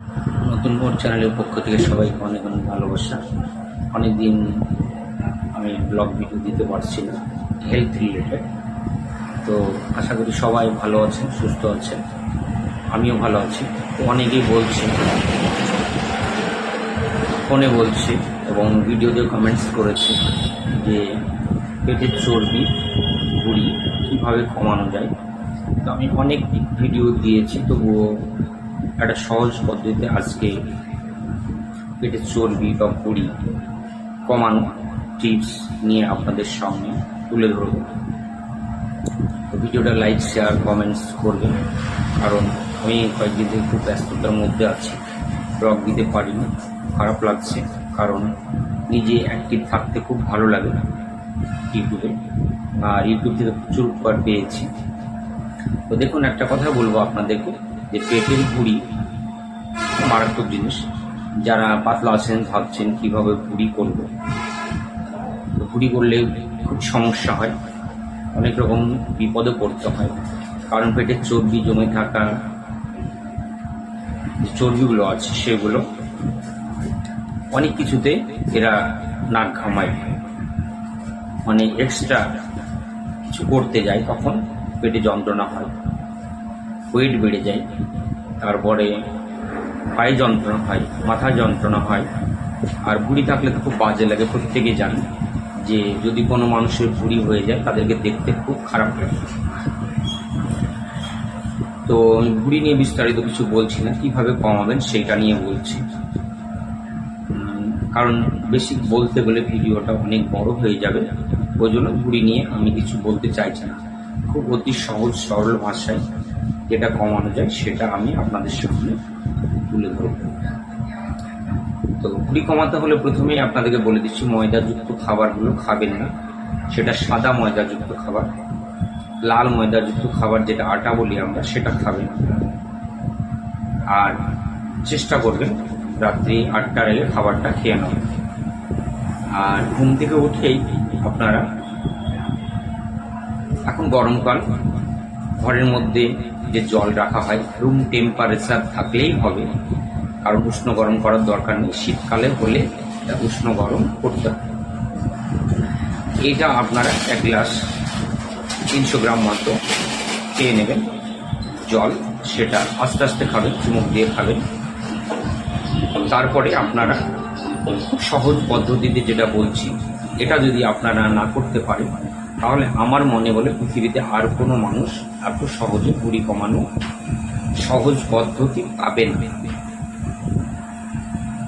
নতুন মোড় চ্যানেলের পক্ষ থেকে সবাইকে অনেক অনেক ভালোবাসা। অনেক দিন আমি ব্লগ ভিডিও দিতে পারছি না হেলথ রিলেটেড তো আশা করি সবাই ভালো আছেন, সুস্থ আছেন। আমিও ভালো আছি। অনেকেই বলছে, ফোনে বলছে এবং ভিডিওতে কমেন্টস করেছে যে পেটের চর্বি ভুড়ি কীভাবে কমানো যায়। তো আমি অনেক ভিডিও দিয়েছি, তবুও একটা সহজ পদ্ধতিতে আজকে পেটের চর্বি বা ভুড়ি কমানো টিপস নিয়ে আপনাদের সামনে তুলে ধরব। ভিডিওটা লাইক শেয়ার কমেন্টস করবেন। কারণ আমি কয়েকদিন থেকে খুব ব্যস্ততার মধ্যে আছি। ব্লগ দিতে পারিনি। খারাপ লাগছে। কারণ নিজে অ্যাক্টিভ থাকতে খুব ভালো লাগে ইউটিউবে। আর ইউটিউব থেকে প্রচুর উপকার পেয়েছি। তো দেখুন, একটা কথা বলব আপনাদেরকে। যে পেটের ভুড়ি মারাত্মক জিনিস। যারা পাতলা আছেন, ভাবছেন কীভাবে ভুড়ি করব। ভুড়ি করলে খুব সমস্যা হয়। অনেক রকম বিপদে পড়তে হয়। কারণ পেটের চর্বি জমে থাকা যে চর্বিগুলো আছে, সেগুলো অনেক কিছুতে এরা নাক ঘামায়। মানে এক্সট্রা কিছু করতে যায়, তখন পেটে যন্ত্রণা হয়। ওয়েট বেড়ে যায়, তারপরে পায়ে যন্ত্রণা হয় মাথা যন্ত্রণা হয়, আর ভুঁড়ি থাকলে তো খুব বাজে লাগে প্রত্যেকে জানে যে যদি কোনো মানুষের ভুঁড়ি হয়ে যায়, তাদেরকে দেখতে খুব খারাপ লাগে। তো ভুঁড়ি নিয়ে বিস্তারিত কিছু বলছি না, কীভাবে কমাবেন সেটা নিয়ে বলছি। কারণ বেশি বলতে গেলে ভিডিওটা অনেক বড় হয়ে যাবে, ওই জন্য ভুঁড়ি নিয়ে আমি কিছু বলতে চাইছি না। খুব অতি সহজ, সরল ভাষায় যেটা কমানো যায় সেটা আমি আপনাদের সামনে তুলে ধরব। তো ভুঁড়ি কমাতে হলে প্রথমেই আপনাদেরকে বলে দিচ্ছি, ময়দাযুক্ত খাবারগুলো খাবেন না। সেটা সাদা ময়দাযুক্ত খাবার, লাল ময়দাযুক্ত খাবার যেটা আটা বলি আমরা, সেটা খাবেন। আর চেষ্টা করবেন রাত্রি আটটার আগে খাবারটা খেয়ে নেবেন আর ঘুম থেকে উঠেই আপনারা, এখন গরমকাল, ঘরের মধ্যে যে জল রাখা হয় রুম টেম্পারেচার থাকলেই হবে। কারণ উষ্ণ গরম করার দরকার নেই। শীতকালে হলে তা উষ্ণ গরম করতে হবে। এটা আপনারা এক গ্লাস তিনশো গ্রাম মতো খেয়ে নেবেন। জল সেটা আস্তে আস্তে খাবেন, চুমুক দিয়ে খাবেন। তারপরে আপনারা খুব সহজ পদ্ধতিতে যেটা বলছি, এটা যদি আপনারা না করতে পারেন তাহলে আমার মনে বলে পৃথিবীতে আর কোনো মানুষ এত সহজে বুড়ি কমানো সহজ পদ্ধতি পাবেন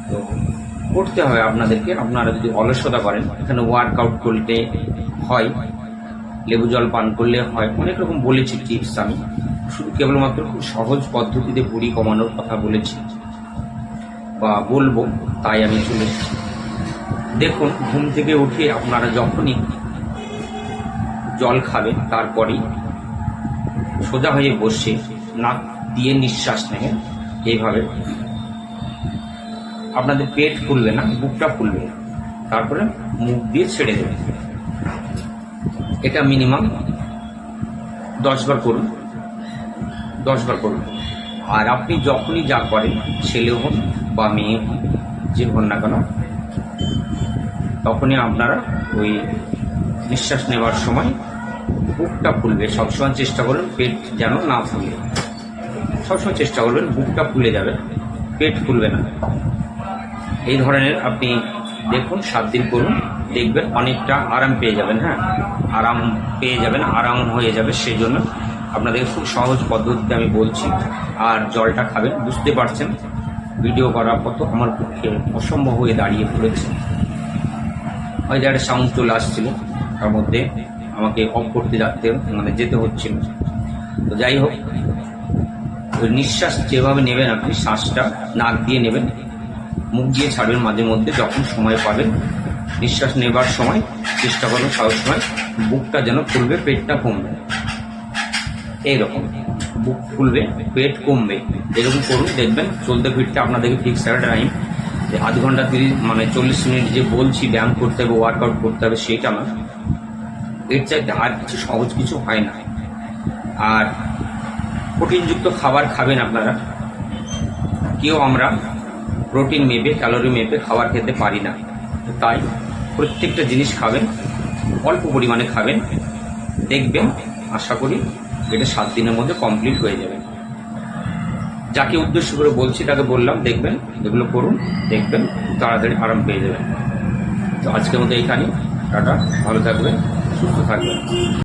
তো করতে হবে আপনাদেরকে, আপনারা যদি অলসতা করেন, এখানে ওয়ার্কআউট করতে হয়, লেবু জল পান করলে হয়, অনেক রকম বলেছি টিপস আমি। শুধু কেবলমাত্র খুব সহজ পদ্ধতিতে বুড়ি কমানোর কথা বলেছি বা বলব, তাই আমি চলে দেখুন, ঘুম থেকে উঠে আপনারা যখনই জল খাবেন তারপরেই সোজা হয়ে বসে নাক দিয়ে নিঃশ্বাস নেবেন এইভাবে। আপনাদের পেট ফুলবে না, বুকটা ফুলবে না। তারপরে মুখ দিয়ে ছেড়ে দেবেন এটা মিনিমাম দশ বার করুন। দশ বার করুন। আর আপনি যখনই যা করেন, ছেলে হন বা মেয়ে হন, যে হন না কেন, তখনই আপনারা ওই নিঃশ্বাস নেওয়ার সময় বুকটা ফুলবে সবসময় চেষ্টা করবেন পেট যেন না ফুলে। সবসময় চেষ্টা করবেন বুকটা ফুলে যাবে। পেট ফুলবে না। এই ধরনের আপনি দেখুন, সাত দিন করুন, দেখবেন অনেকটা আরাম পেয়ে যাবেন হ্যাঁ? আরাম পেয়ে যাবেন, আরাম হয়ে যাবে সেই জন্য আপনাদের খুব সহজ পদ্ধতিতে আমি বলছি। আর জলটা খাবেন, বুঝতে পারছেন? ভিডিও করার কত আমার পক্ষে অসম্ভব হয়ে দাঁড়িয়ে পড়েছে। হয়তো একটা সাউন্ড চলে আসছিল, তার মধ্যে আমাকে অফ করতে যাতে মানে যেতে হচ্ছিল তো যাই হোক নিঃশ্বাস যেভাবে নেবেন আপনি, শ্বাসটা নাক দিয়ে নেবেন, মুখ দিয়ে ছাড়বেন মাঝে মধ্যে যখন সময় পাবেন। নিঃশ্বাস নেবার সময়, চেষ্টা করবেন সবসময় বুকটা যেন ফুলবে পেটটা কমবে। এইরকম, বুক ফুলবে পেট কমবে। এরকম করুন, দেখবেন চলতে ফিরতে আপনাদেরকে ফিক্স একটা টাইম যে আধ ঘণ্টা তিরিশ মানে চল্লিশ মিনিট যে বলছি, ব্যায়াম করতে হবে ওয়ার্কআউট করতে হবে, সেটা না। এর চাইতে আর কিছু সহজ কিছু হয় না। আর প্রোটিনযুক্ত খাবার খাবেন আপনারা। কেউ আমরা প্রোটিন মেপে, ক্যালোরি মেপে খাবার খেতে পারি না। তাই প্রত্যেকটা জিনিস খাবেন, অল্প পরিমাণে খাবেন, দেখবেন, আশা করি এটা সাত দিনের মধ্যে কমপ্লিট হয়ে যাবে। যাকে উদ্দেশ্য করে বলছি তাকে বললাম, দেখবেন, এগুলো করুন, দেখবেন, তাড়াতাড়ি আরাম পেয়ে যাবেন। তো আজকের মতো এইখানেই। টাটা, ভালো থাকবেন। সুস্থ থাকবেন